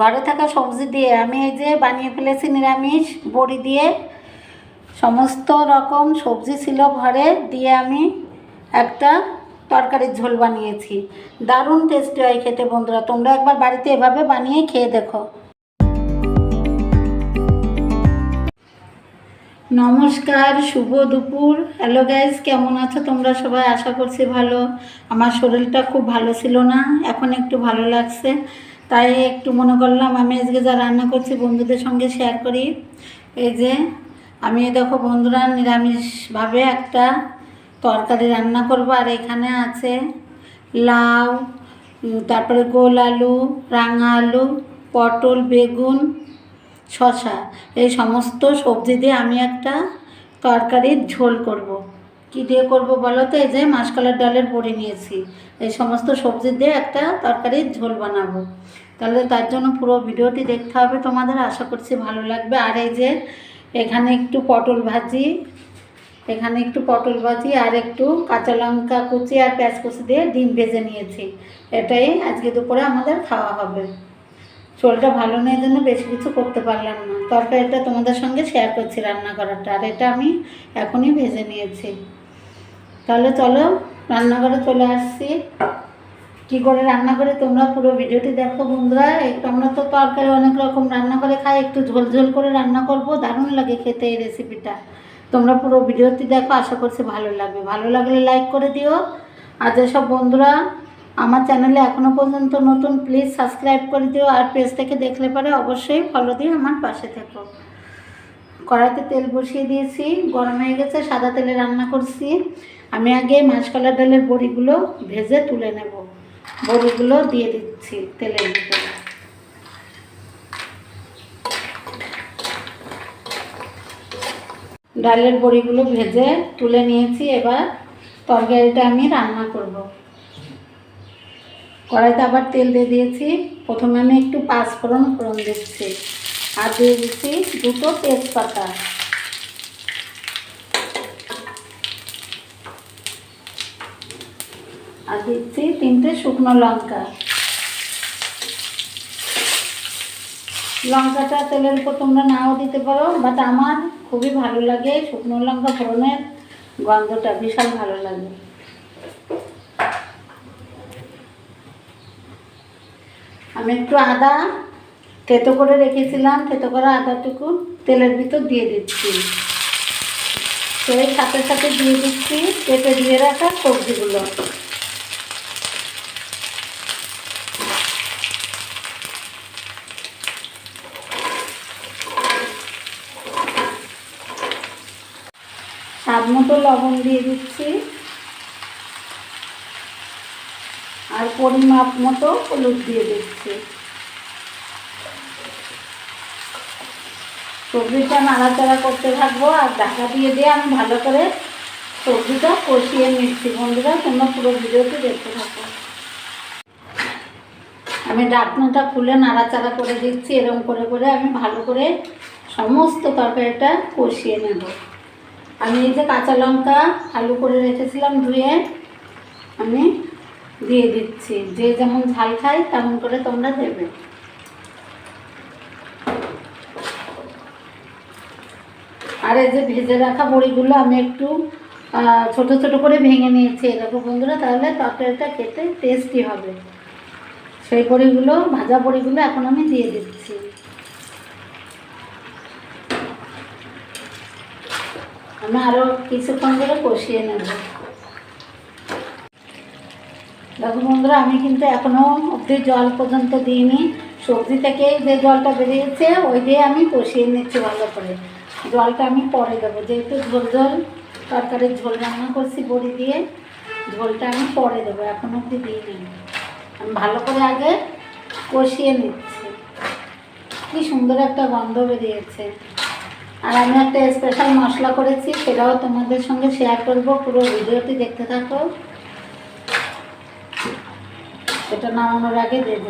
ঘরে থাকা সবজি দিয়ে আমি এই যে বানিয়ে ফেলেছি নিরামিষ, বড়ি দিয়ে। সমস্ত রকম সবজি ছিল ঘরে, দিয়ে আমি একটা তরকারির ঝোল বানিয়েছি। দারুণ টেস্টি হয় খেতে বন্ধুরা, তোমরা একবার বাড়িতে এভাবে বানিয়ে খেয়ে দেখো। নমস্কার, শুভ দুপুর। হ্যালো গাইজ কেমন আছো তোমরা সবাই? আশা করছি ভালো। আমার শরীরটা খুব ভালো ছিল না, এখন একটু ভালো লাগছে। তাই একটু মনে করলাম, আমি আজকে যা রান্না করছি বন্ধুদের সঙ্গে শেয়ার করি এই যে, আমি দেখো বন্ধুরা নিরামিষভাবে একটা তরকারি রান্না করব, আর এখানে আছে লাউ তারপরে গোল আলু, রাঙা আলু, পটল, বেগুন শশা এই সমস্ত সবজি দিয়ে আমি একটা তরকারির ঝোল করব। কি দিয়ে করব বলো তো? এই যে মাসকলার ডালের বড়ি নিয়েছি। এই সমস্ত সবজি দিয়ে একটা তরকারির ঝোল বানাবো। তাহলে তার জন্য পুরো ভিডিওটি দেখতে হবে তোমাদের, আশা করছি ভালো লাগবে। আর এই যে এখানে একটু পটল ভাজি, এখানে একটু পটল ভাজি আর একটু কাঁচা লঙ্কা কুচি আর পেঁয়াজ কুচি দিয়ে ডিম ভেজে নিয়েছি। এটাই আজকে দুপুরে আমাদের খাওয়া হবে। শরীরটা ভালো নেই জন্য বেশি কিছু করতে পারলাম না। তরকারিটা তোমাদের সঙ্গে শেয়ার করছি রান্না করাটা। আর এটা আমি এখনই ভেজে নিয়েছি। তাহলে চলো রান্নাঘরে চলে আসছি। কি করে রান্না করে তোমরা পুরো ভিডিওটি দেখো বন্ধুরা। আমরা তো তরকারি অনেক রকম রান্না করে খাই, একটু ঝোল ঝোল করে রান্না করব। দারুণ লাগে খেতে এই রেসিপিটা তোমরা পুরো ভিডিওটি দেখো, আশা করছি ভালো লাগবে। ভালো লাগলে লাইক করে দিও। আর যেসব বন্ধুরা আমার চ্যানেলে এখনও পর্যন্ত নতুন প্লিজ সাবস্ক্রাইব করে দিও। আর পেজ থেকে দেখলে পরে অবশ্যই ফলো দিয়ে আমার পাশে থেকো। কড়াইতে তেল বসিয়ে দিয়েছি, গরম হয়ে গেছে, সাদা তেলে রান্না করছি। আমি আগে মাসকলার ডালের বড়িগুলো ভেজে তুলে নেব। বড়িগুলো দিয়ে দিচ্ছি তেলের ভিতরে। ডালের বড়িগুলো ভেজে তুলে নিয়েছি, এবার তরকারিটা আমি রান্না করব। কড়াইতে আবার তেল দিয়ে দিয়েছি। প্রথমে আমি একটু পাঁচ ফোড়ন ফোড়ন দিচ্ছি। আর দিয়ে দিচ্ছি দুটো তেজপাতা। আর দিচ্ছি তিনটে শুকনো লঙ্কা। লঙ্কাটা তেলের উপর তোমরা নাও দিতে পারো বাট আমার খুবই ভালো লাগে শুকনো লঙ্কা ফোড়নের গন্ধটা, বিশাল ভালো লাগে। আমি একটু আদা থেতো করে রেখেছিলাম, থেতো করা আদাটুকু তেলের ভিতর দিয়ে দিচ্ছি। সেই সাথে সাথে দিয়ে দিচ্ছি, কেটে দিয়ে রাখা সবজিগুলো। স্বাদ মতো লবণ দিয়ে দিচ্ছি। আর পরিমাপ মতো হলুদ দিয়ে দিচ্ছি। সবজিটা নাড়াচাড়া করতে থাকব আর ঢাকা দিয়ে দিয়ে আমি ভালো করে সবজিটা কষিয়ে নিচ্ছি। বন্ধুরা, তোমরা পুরো ভিডিওটি দেখতে থাকো। আমি ডাকনাটা খুলে নাড়াচাড়া করে দিচ্ছি। এরকম করে করে আমি ভালো করে সমস্ত তরকারিটা কষিয়ে নেব। আমি এই যে কাঁচা লঙ্কা আলু করে রেখেছিলাম ধুয়ে, আমি দিয়ে দিচ্ছি। যে যেমন ঝাল খায়, তেমন করে তোমরা দেবে। আর এই যে ভেজে রাখা বড়িগুলো আমি একটু ছোট ছোট করে ভেঙে নিয়েছি। এরকম বন্ধুরা, তাহলে তরকারিটা খেতে টেস্টি হবে। সেই বড়িগুলো, ভাজা বড়িগুলো এখন আমি দিয়ে দিচ্ছি। আমি আরও কিছুক্ষণ ধরে কষিয়ে নেব। দেখো বন্ধুরা, আমি কিন্তু এখনও অবধি জল পর্যন্ত দিইনি। সবজি থেকে যে জলটা বেরিয়েছে, ওই দিয়ে আমি কষিয়ে নিচ্ছি ভালো করে। জলটা আমি পরে দেবো। যেহেতু ঝোল ঝোল, তরকারির ঝোল রান্না করছি বড়ি দিয়ে, ঝোলটা আমি পরে দেবো। এখন অবধি দিইনি। আমি ভালো করে আগে কষিয়ে নিচ্ছি। কি সুন্দর একটা গন্ধ বেরিয়েছে। আর আমি একটা স্পেশাল মশলা করেছি, সেটাও তোমাদের সঙ্গে শেয়ার করব, পুরো ভিডিওটি দেখতে থাকো। সেটা নামানোর আগে দেব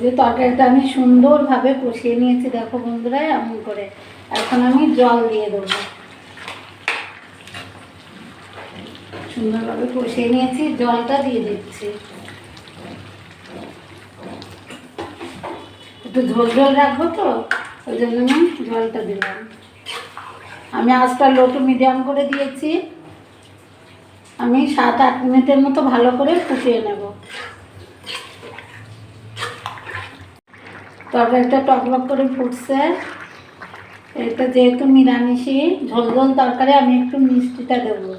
যে তরকারিটা আমি সুন্দরভাবে কষিয়ে নিয়েছি, দেখো বন্ধুরা, এমন করে। এখন আমি জল দিয়ে দেবো। সুন্দরভাবে কষিয়ে নিয়েছি, জলটা দিয়ে দিচ্ছি। একটু ঝোল ঝোল রাখব তো, ওই জন্য আমি জলটা দিলাম। আমি আজটা লো টু মিডিয়াম করে দিয়েছি। আমি সাত আট মিনিটের মতো ভালো করে ফুটিয়ে নেব। তরকারিটা টকবক করে ফুটছে। এটা যেহেতু নিরামিষই, ঝোল ঝোল তরকারি, আমি একটু মিষ্টিটা দেবো।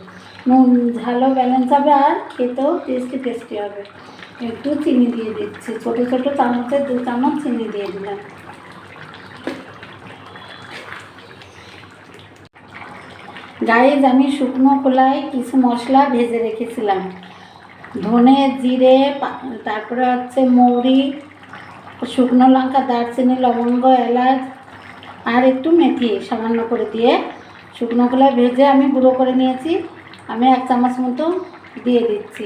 নুন ঝালও ব্যালেন্স হবে আর খেতেও টেস্টি টেস্টি হবে। একটু চিনি দিয়ে দিচ্ছি। ছোটো ছোটো চামচে দু চামচ চিনি দিয়ে দিলাম। গাইজ, আমি শুকনো খোলায় কিছু মশলা ভেজে রেখেছিলাম। ধনে, জিরে তারপরে হচ্ছে মৌরি, শুকনো লঙ্কা, দারচিনি, লবঙ্গ, এলাচ, আর একটু মেথি সামান্য করে দিয়ে শুকনো খোলায় ভেজে আমি গুঁড়ো করে নিয়েছি। আমি এক চামচ মতো দিয়ে দিচ্ছি।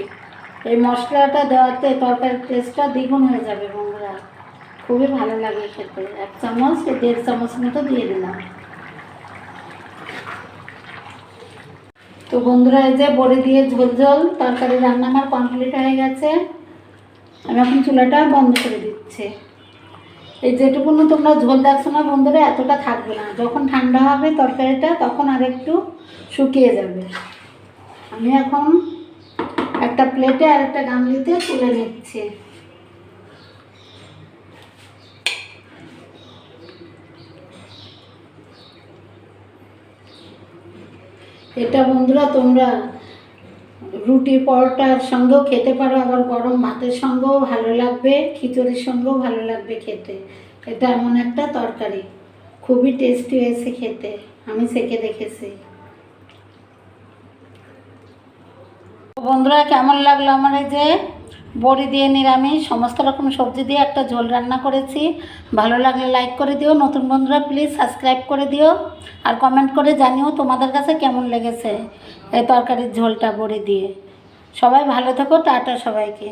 এই মশলাটা দেওয়াতে তরকারির টেস্টটা দ্বিগুণ হয়ে যাবে বন্ধুরা। খুবই ভালো লাগে খেতে। এক চামচ দেড় চামচ মতো দিয়ে দিলাম। তো বন্ধুরা, এই যে বড়ি দিয়ে ঝোল ঝোল, তরকারি রান্না আমার কমপ্লিট হয়ে গেছে। আমি এখন চুলাটা বন্ধ করে দিচ্ছি। এই যেটুকুনো তোমরা ঝোল দেখছ না বন্ধুরা, এতটা থাকবে না। যখন ঠান্ডা হবে তরকারিটা, তখন আর একটু শুকিয়ে যাবে। আমি এখন একটা প্লেটে আর একটা গামলিতে তুলে নিচ্ছে। এটা বন্ধুরা, তোমরা রুটি পরোটার সঙ্গেও খেতে পারো, আবার গরম ভাতের সঙ্গেও ভালো লাগবে, খিচুড়ির সঙ্গেও ভালো লাগবে খেতে। এটা এমন একটা তরকারি, খুবই টেস্টি হয়েছে খেতে, আমি সেকে দেখেছি। বন্ধুরা, কেমন লাগল আমার এই যে বড়ি দিয়ে নিরামিষ? সমস্ত রকম সবজি দিয়ে একটা ঝোল রান্না করেছি। ভালো লাগলে লাইক করে দিও। নতুন বন্ধুরা, প্লিজ সাবস্ক্রাইব করে দিও। আর কমেন্ট করে জানিও তোমাদের কাছে কেমন লেগেছে এই তরকারির ঝোলটা বড়ি দিয়ে। সবাই ভালো থেকো। টাটা সবাইকে।